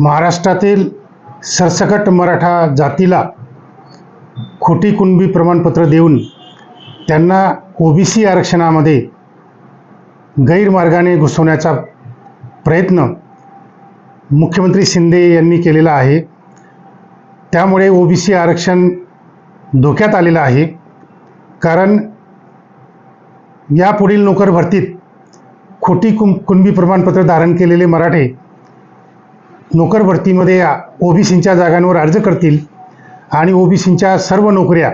महाराष्ट्रातील सरसकट मराठा जातीला खोटी कुणबी प्रमाणपत्र देऊन त्यांना ओबीसी आरक्षणामध्ये गैरमार्गाने घुसवण्याचा प्रयत्न मुख्यमंत्री शिंदे यांनी केलेला आहे. त्यामुळे ओबीसी आरक्षण धोक्यात आलेलं आहे. कारण यापुढील नोकर भरतीत खोटी कुं कुणबी प्रमाणपत्र धारण केलेले मराठे नोकर भरतीमध्ये ओबीसींच्या जागांवर अर्ज करतील आणि ओबीसींच्या सर्व नोकऱ्या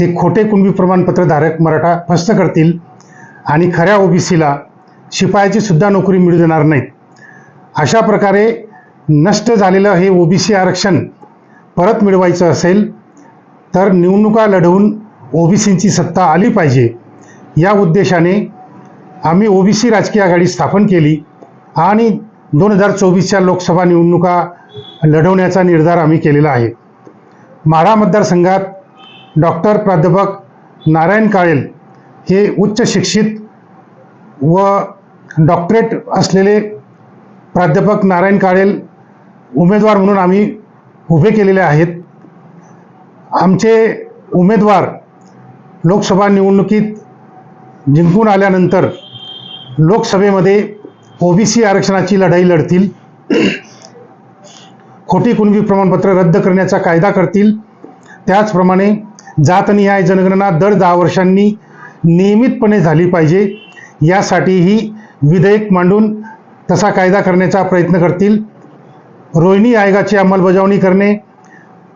हे खोटे कुणबी प्रमाणपत्र धारक मराठा फस्त करतील आणि खऱ्या ओबीसीला शिपायाची सुद्धा नोकरी मिळू देणार नाहीत. अशा प्रकारे नष्ट झालेलं हे ओबीसी आरक्षण परत मिळवायचं असेल तर निवडणुका लढवून ओबीसींची सत्ता आली पाहिजे या उद्देशाने आम्ही ओबीसी राजकीय आघाडी स्थापन केली आणि दोन हजार चोवीसच्या लोकसभा निवडणुका लढवण्याचा निर्धार आम्ही केलेला आहे. माढा मतदारसंघात डॉक्टर प्राध्यापक नारायण काळेल हे उच्च शिक्षित व डॉक्टरेट असलेले प्राध्यापक नारायण काळेल उमेदवार म्हणून आम्ही उभे केलेले आहेत. आमचे उमेदवार लोकसभा निवडणुकीत जिंकून आल्यानंतर लोकसभेमध्ये ओबीसी आरक्षणाची लढाई लढतील. खोटी कुणबी प्रमाणपत्र रद्द करण्याचा कायदा करतील. त्याचप्रमाणे जातनिहाय जनगणना दर दहा वर्षांनी नियमितपणे झाली पाहिजे. यासाठीही विधेयक मांडून तसा कायदा करण्याचा प्रयत्न करतील. रोहिणी आयोगाची अंमलबजावणी करणे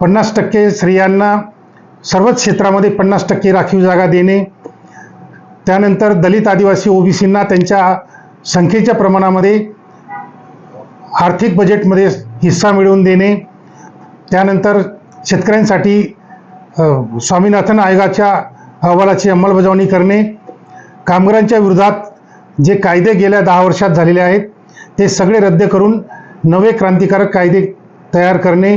पन्नास टक्के स्त्रियांना सर्वच क्षेत्रामध्ये पन्नास टक्के राखीव जागा देणे त्यानंतर दलित आदिवासी ओबीसींना त्यांच्या संख्येच्या प्रमाणामध्ये आर्थिक बजेटमध्ये हिस्सा मिळवून देणे त्यानंतर शेतकऱ्यांसाठी स्वामीनाथन आयोगाच्या अहवालाची अंमलबजावणी करणे कामगारांच्या विरोधात जे कायदे गेल्या दहा वर्षात झालेले आहेत ते सगळे रद्द करून नवे क्रांतिकारक कायदे तयार करणे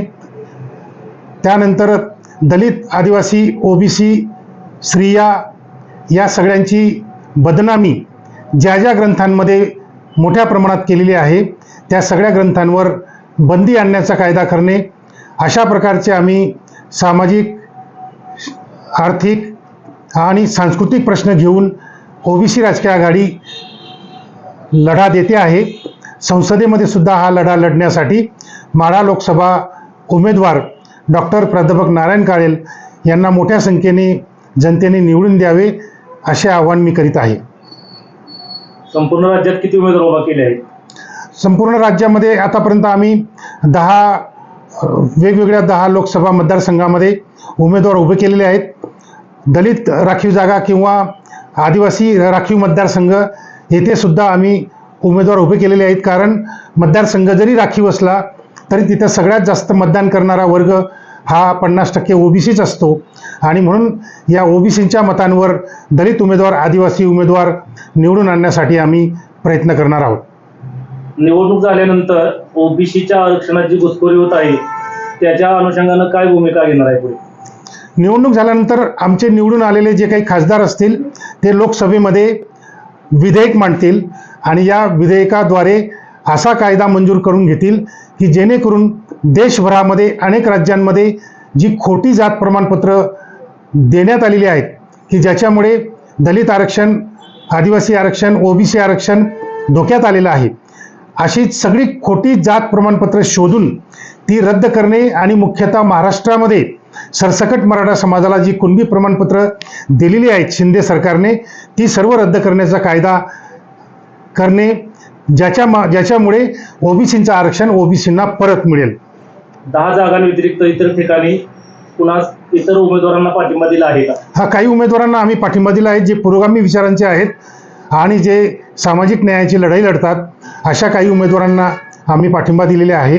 त्यानंतर दलित आदिवासी ओबीसी स्त्रिया या सगळ्यांची बदनामी ज्या ज्या ग्रंथांमध्ये मोठ्या प्रमाणात केलेली आहे त्या सगळ्या ग्रंथांवर बंदी आणण्याचा कायदा करणे अशा प्रकारचे आम्ही सामाजिक आर्थिक आणि सांस्कृतिक प्रश्न घेऊन ओबीसी राजकीय आघाडी लढा देते आहे. संसदेमध्ये सुद्धा हा लढा लढण्यासाठी माढा लोकसभा उमेदवार डॉक्टर प्राध्यापक नारायण काळेल यांना मोठ्या संख्येने जनतेने निवडून द्यावे. असे आवाहन मी करीत आहे. संपूर्ण राज्यात किती उमेदवार उभा केले आहेत? संपूर्ण राज्यामध्ये आतापर्यंत आम्ही दहा अ, वेगवेगळ्या दहा लोकसभा मतदारसंघामध्ये उमेदवार उभे केलेले आहेत. दलित राखीव जागा किंवा आदिवासी राखीव मतदारसंघ येथे सुद्धा आम्ही उमेदवार उभे केलेले आहेत. कारण मतदारसंघ जरी राखीव असला तरी तिथं सगळ्यात जास्त मतदान करणारा वर्ग हा पन्नास टक्के ओबीसीच असतो. आणि म्हणून या ओबीसींच्या मतांवर दलित उमेदवार आदिवासी उमेदवार निवडून आणण्यासाठी आम्ही प्रयत्न करणार आहोत. निवडणूक झाल्यानंतर ओबीसीच्या आरक्षणात जी घुसखोरी होत आहे त्याच्या अनुषंगानं काय भूमिका घेणार आहे पुढे? निवडणूक झाल्यानंतर आमचे निवडून आलेले जे काही खासदार असतील ते लोकसभेमध्ये विधेयक मांडतील आणि या विधेयकाद्वारे असा कायदा मंजूर करून घेतील की जेणेकरून देशभरामध्ये अनेक राज्यांमध्ये जी खोटी जात प्रमाणपत्र देण्यात आलेली आहेत की ज्याच्यामुळे दलित आरक्षण आदिवासी आरक्षण ओबीसी आरक्षण धोक्यात आलेलं आहे. अशी सगळी खोटी जात प्रमाणपत्र शोधून ती रद्द करणे आणि मुख्यतः महाराष्ट्रामध्ये सरसकट मराठा समाजाला जी कुणबी प्रमाणपत्र दिलेली आहेत शिंदे सरकारने ती सर्व रद्द करण्याचा कायदा करणे ज्याच्या मा ज्याच्यामुळे ओबीसींचं आरक्षण ओबीसींना परत मिळेल. दहा जागांव्यतिरिक्त इतर ठिकाणी पुन्हा इतर उमेदवारांना पाठिंबा दिला आहे का हा काही उमेदवारांना आम्ही पाठिंबा दिला आहे जे पुरोगामी विचारांचे आहेत आणि जे सामाजिक न्यायाची लढाई लढतात अशा काही उमेदवारांना आम्ही पाठिंबा दिलेले आहे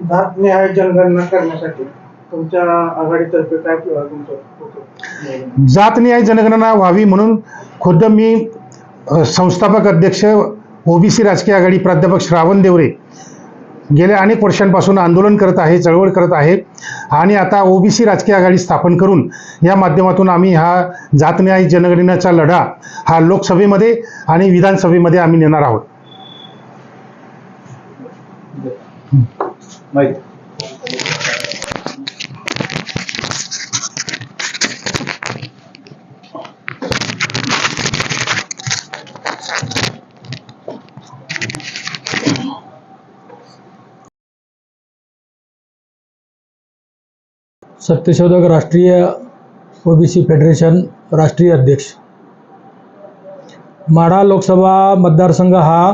जात न्याय जनगणना करण्यासाठी तुमच्या आघाडीतर्फे काय तुमचं होतं? जात न्याय जनगणना व्हावी म्हणून खुद्द मी संस्थापक अध्यक्ष ओबीसी राजकीय आघाडी प्राध्यापक श्रावण देवरे गेल्या अनेक वर्षांपासून आंदोलन करत आहे चळवळ करत आहे. आणि आता ओबीसी राजकीय आघाडी स्थापन करून या माध्यमातून आम्ही हा जातन्याय जनगणनेचा लढा हा लोकसभेमध्ये आणि विधानसभेमध्ये आम्ही नेणार आहोत. सत्यशोधक राष्ट्रीय ओबीसी फेडरेशन राष्ट्रीय अध्यक्ष. माढा लोकसभा मतदारसंघ हा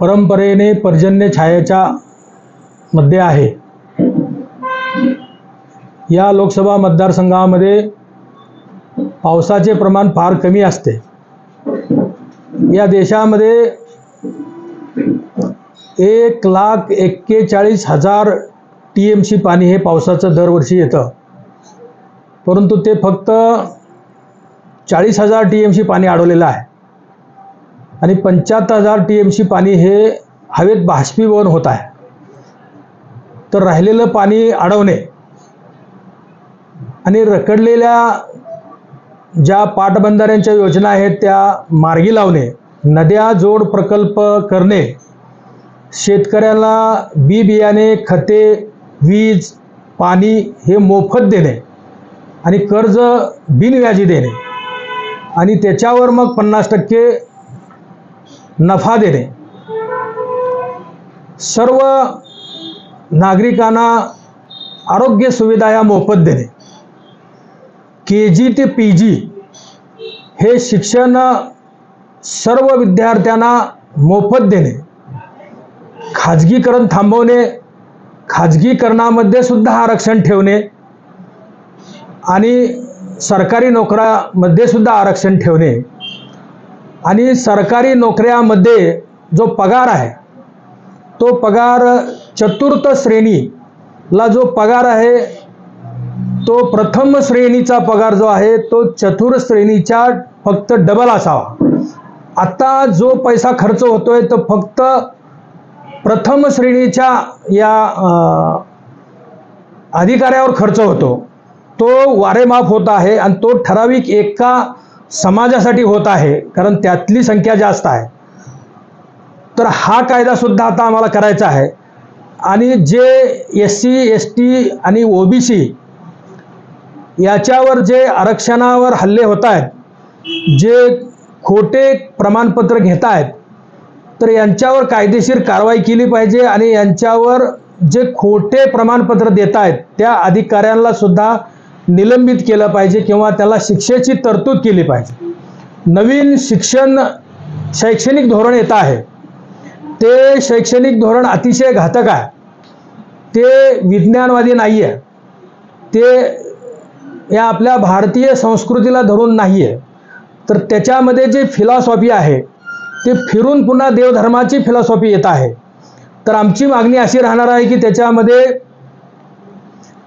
परंपरेने पर्जन्य छायेच्या मध्ये आहे. या लोकसभा मतदारसंघामध्ये पावसाचे प्रमाण फार कमी असते. या देशामध्ये एक लाख एक्केचाळीस हजार टी एम सी पाणी हे पावसाचं दरवर्षी येतं. परंतु ते फक्त चाळीस हजार टी एम सी पाणी अडवलेलं आहे. आणि पंच्याहत्तर हजार टी एम सी पाणी हे हवेत बाष्पीभवन होत आहे. तर राहिलेलं पाणी अडवणे आणि रखडलेल्या ज्या पाटबंधाऱ्यांच्या योजना आहेत त्या मार्गी लावणे नद्या जोड प्रकल्प करणे शेतकऱ्याला बी बियाणे खते वीज पाणी हे मोफत देणे आणि कर्ज बिनव्याजी देणे. आणि त्याच्यावर मग पन्नास टक्के नफा देणे. सर्व नागरिकांना आरोग्य सुविधा या मोफत देणे. के जी ते पी जी हे शिक्षण सर्व विद्यार्थ्यांना मोफत देणे. खाजगीकरण थांबवणे खाजगीकरणामध्ये सुद्धा आरक्षण ठेवणे आणि सरकारी नोकऱ्यामध्ये सुद्धा आरक्षण ठेवणे आणि सरकारी नोकऱ्यामध्ये जो पगार आहे तो पगार चतुर्थ श्रेणीला जो पगार आहे तो प्रथम श्रेणीचा पगार जो आहे तो चतुर्थ श्रेणीच्या फक्त डबल असावा. आता जो पैसा खर्च होतोय तो फक्त प्रथम श्रेणीच्या या अधिकाऱ्यावर खर्च होतो. तो वारेमाप होत आहे आणि तो ठराविक एका समाजासाठी होत आहे कारण त्यातली संख्या जास्त आहे. तर हा कायदा सुद्धा आता आम्हाला करायचा आहे. आणि जे एस सी एस टी आणि ओ बी सी याच्यावर जे आरक्षणावर हल्ले होत आहेत जे खोटे प्रमाणपत्र घेत आहेत तर यांच्यावर कायदेशीर कारवाई केली पाहिजे आणि यांच्यावर जे खोटे प्रमाणपत्र देत आहेत त्या अधिकाऱ्यांना सुद्धा निलंबित केलं पाहिजे किंवा त्याला शिक्षेची तरतूद केली पाहिजे. नवीन शिक्षण शैक्षणिक धोरण येत आहे. ते शैक्षणिक धोरण अतिशय घातक आहे. ते विज्ञानवादी नाही आहे ते या आपल्या भारतीय संस्कृतीला धरून नाही आहे तर त्याच्यामध्ये जे फिलॉसॉफी आहे ते फिरून पुन्हा देवधर्माची फिलॉसॉफी येत आहे. तर आमची मागणी अशी राहणार आहे की त्याच्यामध्ये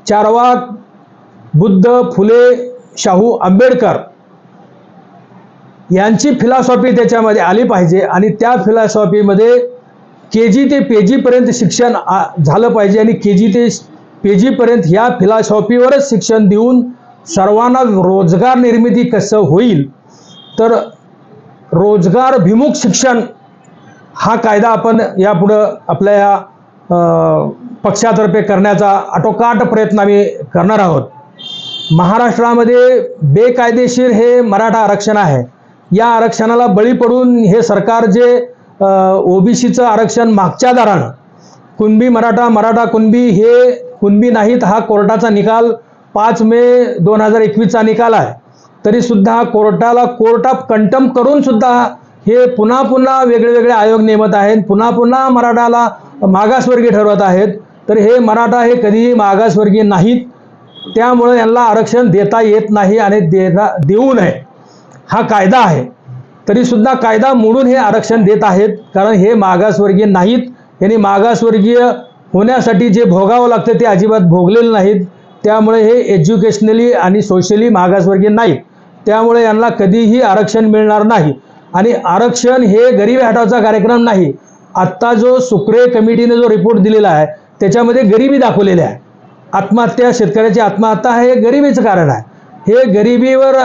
चारवाक बुद्ध फुले शाहू आंबेडकर यांची फिलॉसॉफी त्याच्यामध्ये आली पाहिजे आणि त्या फिलॉसॉफीमध्ये के जी ते पे जीपर्यंत शिक्षण झालं पाहिजे आणि के जी ते पे जीपर्यंत ह्या फिलॉसॉफीवरच शिक्षण देऊन सर्वांना रोजगार निर्मिती कसं होईल? तर रोजगारभिमुख शिक्षण हा कायदा आपण यापुढं आपल्या या पक्षातर्फे करण्याचा आटोकाट प्रयत्न आम्ही करणार आहोत. महाराष्ट्रामध्ये बेकायदेशीर हे मराठा आरक्षण आहे. या आरक्षणाला बळी पडून हे सरकार जे ओबीसीचं आरक्षण मागच्या दारानं कुणबी मराठा मराठा कुणबी हे कुणबी नाहीत हा कोर्टाचा निकाल पाच मे दोन हजार एकवीसचा निकाल आहे. तरी सुद्धा कोर्टाला कोर्ट ऑफ कंटम करून सुद्धा हे पुन्हा पुन्हा वेगळे वेगळे आयोग नेमत आहेत. पुन्हा पुन्हा मराठाला मागासवर्गीय ठरवत आहेत. तर हे मराठा हे कधीही मागासवर्गीय नाहीत. त्यामुळे यांना आरक्षण देता येत नाही आणि देता देऊ नये. हा कायदा आहे. तरीसुद्धा कायदा मोडून हे आरक्षण देत आहेत. कारण हे मागासवर्गीय नाहीत. यांनी मागासवर्गीय होण्यासाठी जे भोगावं लागतं ते अजिबात भोगलेलं नाहीत. त्यामुळे हे एज्युकेशनली आणि सोशली मागासवर्गीय नाहीत. त्यामुळे यांना कधीही आरक्षण मिळणार नाही. आणि आरक्षण हे गरीब हटावचा कार्यक्रम नाही. आत्ता जो सुक्रे कमिटीने जो रिपोर्ट दिलेला आहे त्याच्यामध्ये गरिबी दाखवलेली आहे. आत्महत्या शेतकऱ्याची आत्महत्या हे गरिबीचं कारण आहे. हे गरिबीवर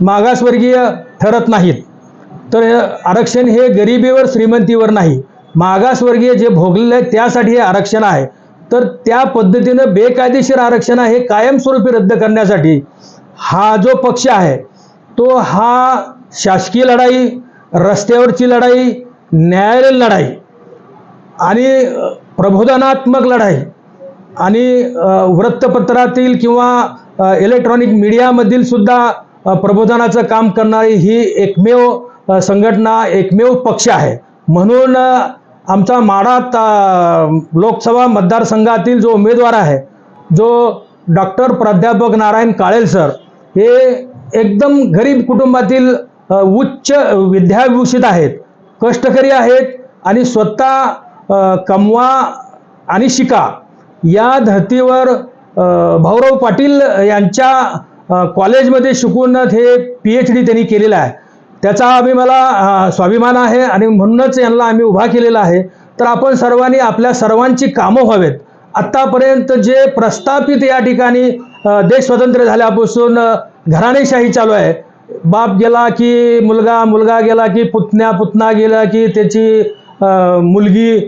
मागासवर्गीय ठरत नाहीत. तर आरक्षण हे गरिबीवर श्रीमंतीवर नाही. मागासवर्गीय जे भोगलेलं आहे त्यासाठी हे आरक्षण आहे. तर त्या पद्धतीनं बेकायदेशीर आरक्षण हे कायमस्वरूपी रद्द करण्यासाठी हा जो पक्ष आहे तो हा शासकीय लढाई रस्त्यावरची लढाई न्यायालयीन लढाई आणि प्रबोधनात्मक लढाई आणि वृत्तपत्रातील किंवा इलेक्ट्रॉनिक मीडियामधील सुद्धा प्रबोधनाचं काम करणारी ही एकमेव संघटना एकमेव पक्ष आहे. म्हणून आमचा माढा ता- लोकसभा मतदारसंघातील जो उमेदवार आहे जो डॉक्टर प्राध्यापक नारायण काळेल सर हे एकदम गरीब कुटुंबातील उच्च विद्याभूषित आहेत. कष्टकरी आहेत आणि स्वतः कमवा आणि शिका या धर्तीवर भाऊराव पाटील यांच्या कॉलेजमध्ये शिकून हे पी एच डी त्यांनी केलेलं आहे. त्याचा आम्ही मला स्वाभिमान आहे आणि म्हणूनच यांना आम्ही उभा केलेला आहे. तर आपण सर्वांनी आपल्या सर्वांची कामं व्हावेत. आत्तापर्यंत जे प्रस्थापित या ठिकाणी देश स्वतंत्र झाल्यापासून घराणेशाही चालू आहे. बाप गेला की मुलगा मुलगा गेला की पुतण्या पुतना गेला की त्याची मुलगी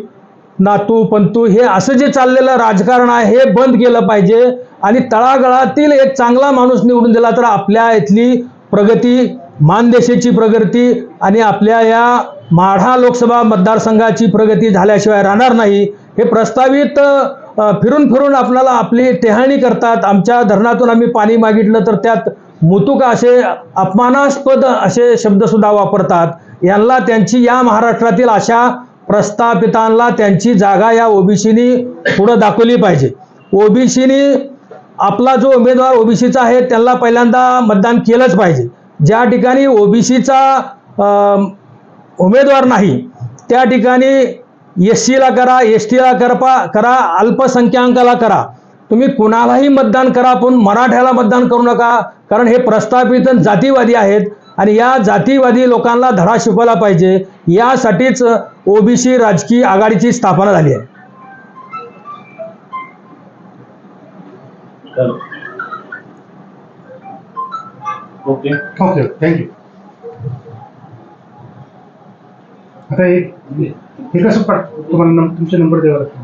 नातू पंतू हे असं जे चाललेलं राजकारण आहे हे बंद केलं पाहिजे. आणि तळागळातील एक चांगला माणूस निवडून दिला तर आपल्या इथली प्रगती मानदेशाची प्रगती आणि आपल्या या माढा लोकसभा मतदारसंघाची प्रगती झाल्याशिवाय राहणार नाही. हे प्रस्तावित फिरून फिरून आपल्याला आपली टेहाणी करतात. आमच्या धरणातून आम्ही पाणी मागितलं तर त्यात मुतुक असे अपमानास्पद असे शब्दसुद्धा वापरतात. यांना त्यांची या महाराष्ट्रातील अशा प्रस्थापितांना त्यांची जागा या ओबीसीनी पुढं दाखवली पाहिजे. ओबीसीनी आपला जो उमेदवार ओबीसीचा आहे त्यांना पहिल्यांदा मतदान केलंच पाहिजे. ज्या ठिकाणी ओबीसीचा उमेदवार नाही त्या ठिकाणी एस सीला करा एस टीला करपा करा अल्पसंख्याकाला करा. तुम्ही कुणालाही मतदान करा पण मराठ्याला मतदान करू नका कारण हे प्रस्थापित जातीवादी आहेत आणि या जातीवादी लोकांना धडा शिकवला पाहिजे. यासाठीच ओबीसी राजकीय आघाडीची स्थापना झाली आहे. ओके ओके थँक्यू आता एक हे कसं पाठ तुम्हाला नंबर तुमचे नंबर द्यावा लागतो